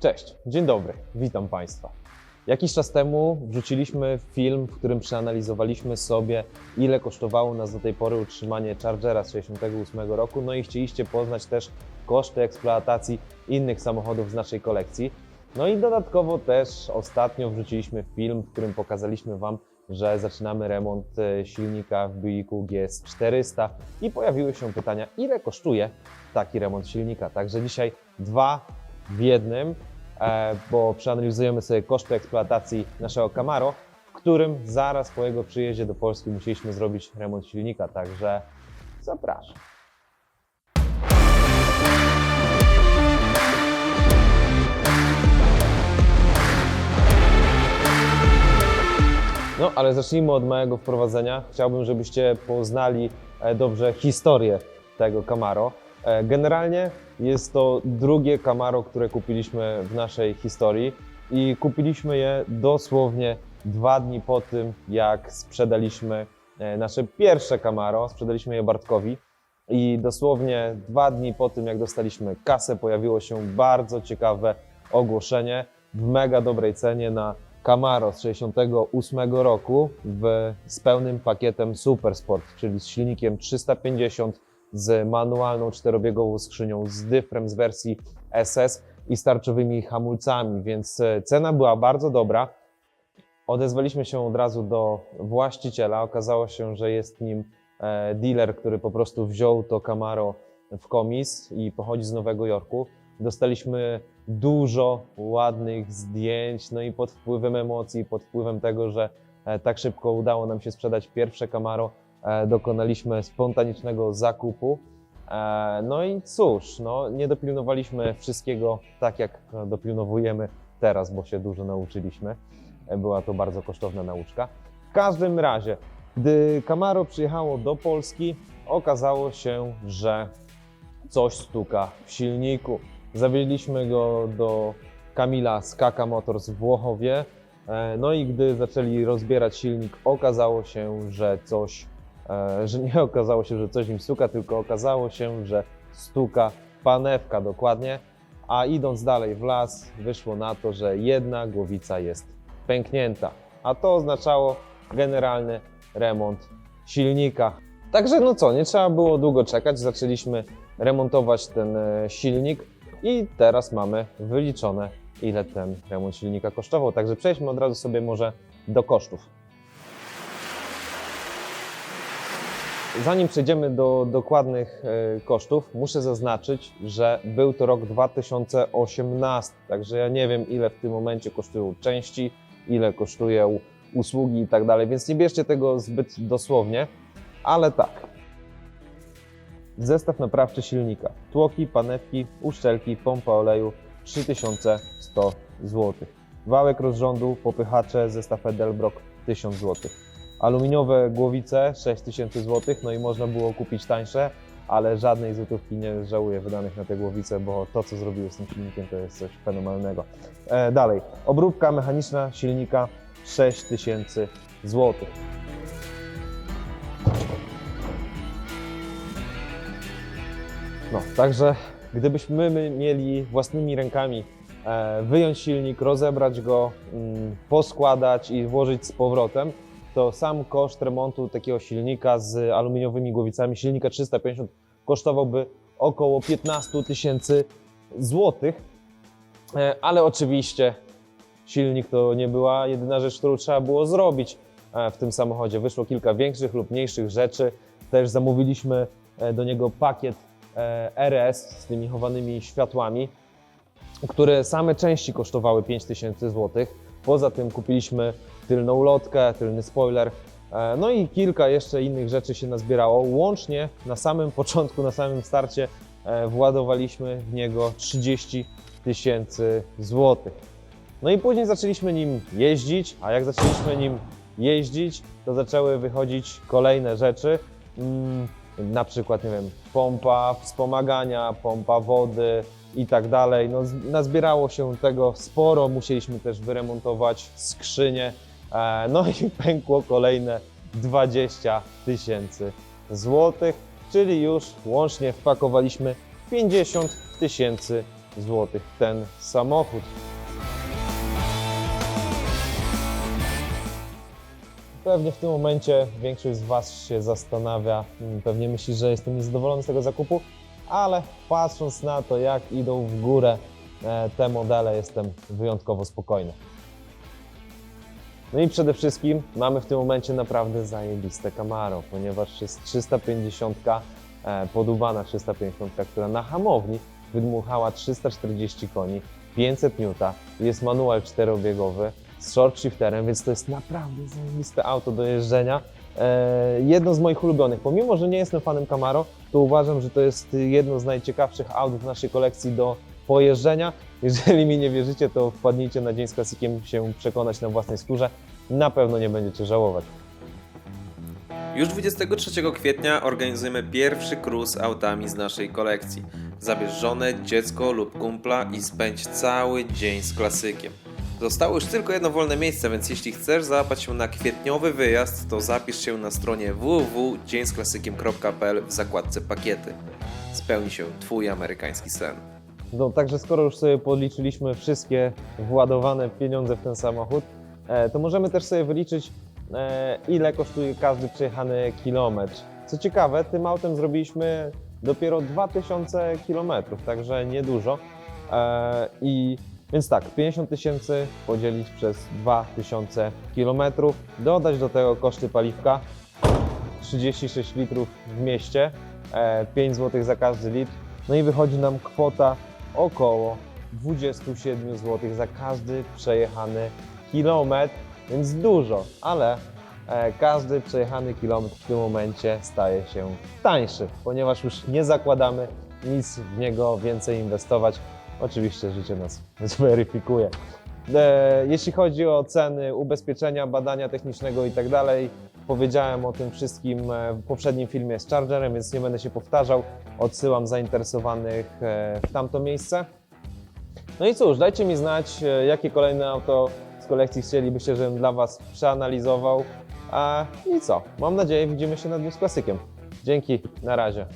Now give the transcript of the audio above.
Cześć, dzień dobry, witam Państwa. Jakiś czas temu wrzuciliśmy film, w którym przeanalizowaliśmy sobie, ile kosztowało nas do tej pory utrzymanie Chargera z 68 roku, no i chcieliście poznać też koszty eksploatacji innych samochodów z naszej kolekcji. No i dodatkowo też ostatnio wrzuciliśmy film, w którym pokazaliśmy Wam, że zaczynamy remont e, silnika w Buicku GS 400 i pojawiły się pytania, ile kosztuje taki remont silnika. Także dzisiaj dwa w jednym, bo przeanalizujemy sobie koszty eksploatacji naszego Camaro, w którym zaraz po jego przyjeździe do Polski musieliśmy zrobić remont silnika, także zapraszam. No, ale zacznijmy od małego wprowadzenia. Chciałbym, żebyście poznali e, dobrze historię tego Camaro. E, Generalnie jest to drugie Camaro, które kupiliśmy w naszej historii i kupiliśmy je dosłownie dwa dni po tym, jak sprzedaliśmy e, nasze pierwsze Camaro. Sprzedaliśmy je Bartkowi i dosłownie dwa dni po tym, jak dostaliśmy kasę, pojawiło się bardzo ciekawe ogłoszenie w mega dobrej cenie na Camaro z 68 roku w, z pełnym pakietem Supersport, czyli z silnikiem 350 z manualną czterobiegową skrzynią, z dyfrem z wersji SS i starczowymi hamulcami, więc e, cena była bardzo dobra. Odezwaliśmy się od razu do właściciela. Okazało się, że jest nim e, dealer, który po prostu wziął to Camaro w komis i pochodzi z Nowego Jorku. Dostaliśmy dużo ładnych zdjęć, no i pod wpływem emocji, pod wpływem tego, że e, tak szybko udało nam się sprzedać pierwsze Camaro, dokonaliśmy spontanicznego zakupu. E, No i cóż, no, nie dopilnowaliśmy wszystkiego tak, jak e, dopilnowujemy teraz, bo się dużo nauczyliśmy. E, Była to bardzo kosztowna nauczka. W każdym razie, gdy Camaro przyjechało do Polski, okazało się, że coś stuka w silniku. Zawieźliśmy go do Kamila z Kaka Motors w Włochowie. E, No i gdy zaczęli rozbierać silnik, okazało się, że coś, e, że nie okazało się, że coś im stuka, tylko okazało się, że stuka panewka dokładnie. A idąc dalej w las, wyszło na to, że jedna głowica jest pęknięta. A to oznaczało generalny remont silnika. Także no co, nie trzeba było długo czekać. Zaczęliśmy remontować ten e, silnik i teraz mamy wyliczone, ile ten remont silnika kosztował. Także przejdźmy od razu sobie może do kosztów. Zanim przejdziemy do dokładnych e, kosztów, muszę zaznaczyć, że był to rok 2018, także ja nie wiem, ile w tym momencie kosztują części, ile kosztują usługi i tak dalej, więc nie bierzcie tego zbyt dosłownie, ale tak. Zestaw naprawczy silnika. Tłoki, panewki, uszczelki, pompa oleju 3100 zł. Wałek rozrządu, popychacze, zestaw Edelbrock 1000 zł. Aluminiowe głowice 6000 zł, no i można było kupić tańsze, ale żadnej złotówki nie żałuję wydanych na te głowice, bo to co zrobiły z tym silnikiem to jest coś fenomenalnego. E, dalej, obróbka mechaniczna silnika 6000 zł. No, także gdybyśmy my mieli własnymi rękami e, wyjąć silnik, rozebrać go, mm, poskładać i włożyć z powrotem, to sam koszt remontu takiego silnika z aluminiowymi głowicami, silnika 350, kosztowałby około 15 tysięcy złotych. E, Ale oczywiście silnik to nie była jedyna rzecz, którą trzeba było zrobić e, w tym samochodzie. Wyszło kilka większych lub mniejszych rzeczy. Też zamówiliśmy e, do niego pakiet RS z tymi chowanymi światłami, które same części kosztowały 5000 zł. Poza tym kupiliśmy tylną lotkę, tylny spoiler, e, no i kilka jeszcze innych rzeczy się nazbierało. Łącznie na samym początku, na samym starcie e, władowaliśmy w niego 30 tysięcy złotych. No i później zaczęliśmy nim jeździć, a jak zaczęliśmy nim jeździć, to zaczęły wychodzić kolejne rzeczy. Mm, na przykład, nie wiem, pompa wspomagania, pompa wody i tak dalej. No, nazbierało się tego sporo, musieliśmy też wyremontować skrzynię, e, no i pękło kolejne 20 tysięcy złotych, czyli już łącznie wpakowaliśmy 50 tysięcy zł ten samochód. Pewnie w tym momencie większość z Was się zastanawia, mm, pewnie myśli, że jestem niezadowolony z tego zakupu, ale patrząc na to, jak idą w górę e, te modele, jestem wyjątkowo spokojny. No i przede wszystkim mamy w tym momencie naprawdę zajebiste Camaro, ponieważ jest 350, e, podubana 350, która na hamowni wydmuchała 340 koni, 500 N, jest manual czterobiegowy z short shifterem, więc to jest naprawdę zajebiste auto do jeżdżenia. E, jedno z moich ulubionych, pomimo, że nie jestem fanem Camaro, to uważam, że to jest jedno z najciekawszych aut w naszej kolekcji do pojeżdżenia. Jeżeli mi nie wierzycie, to wpadnijcie na Dzień z Klasikiem się przekonać na własnej skórze. Na pewno nie będziecie żałować. Już 23 kwietnia organizujemy pierwszy cruise autami z naszej kolekcji. Zabierz żonę, dziecko lub kumpla i spędź cały dzień z klasykiem. Zostało już tylko jedno wolne miejsce, więc jeśli chcesz załapać się na kwietniowy wyjazd, to zapisz się na stronie www.dzieńsklasykiem.pl w zakładce pakiety. Spełni się Twój amerykański sen. No, także skoro już sobie podliczyliśmy wszystkie władowane pieniądze w ten samochód, e, to możemy też sobie wyliczyć, e, ile kosztuje każdy przejechany kilometr. Co ciekawe, tym autem zrobiliśmy dopiero 2000 kilometrów, także niedużo. E, I więc tak, 50 tysięcy podzielić przez 2000 kilometrów, dodać do tego koszty paliwka, 36 litrów w mieście, e, 5 zł za każdy litr, no i wychodzi nam kwota około 27 zł za każdy przejechany kilometr, więc dużo, ale e, każdy przejechany kilometr w tym momencie staje się tańszy, ponieważ już nie zakładamy nic w niego więcej inwestować. Oczywiście życie nas zweryfikuje. E, Jeśli chodzi o ceny ubezpieczenia, badania technicznego i tak dalej, powiedziałem o tym wszystkim e, w poprzednim filmie z Chargerem, więc nie będę się powtarzał. Odsyłam zainteresowanych e, w tamto miejsce. No i cóż, dajcie mi znać, e, jakie kolejne auto z kolekcji chcielibyście, żebym dla Was przeanalizował. A i co? Mam nadzieję, widzimy się na dniu z klasykiem. Dzięki, na razie.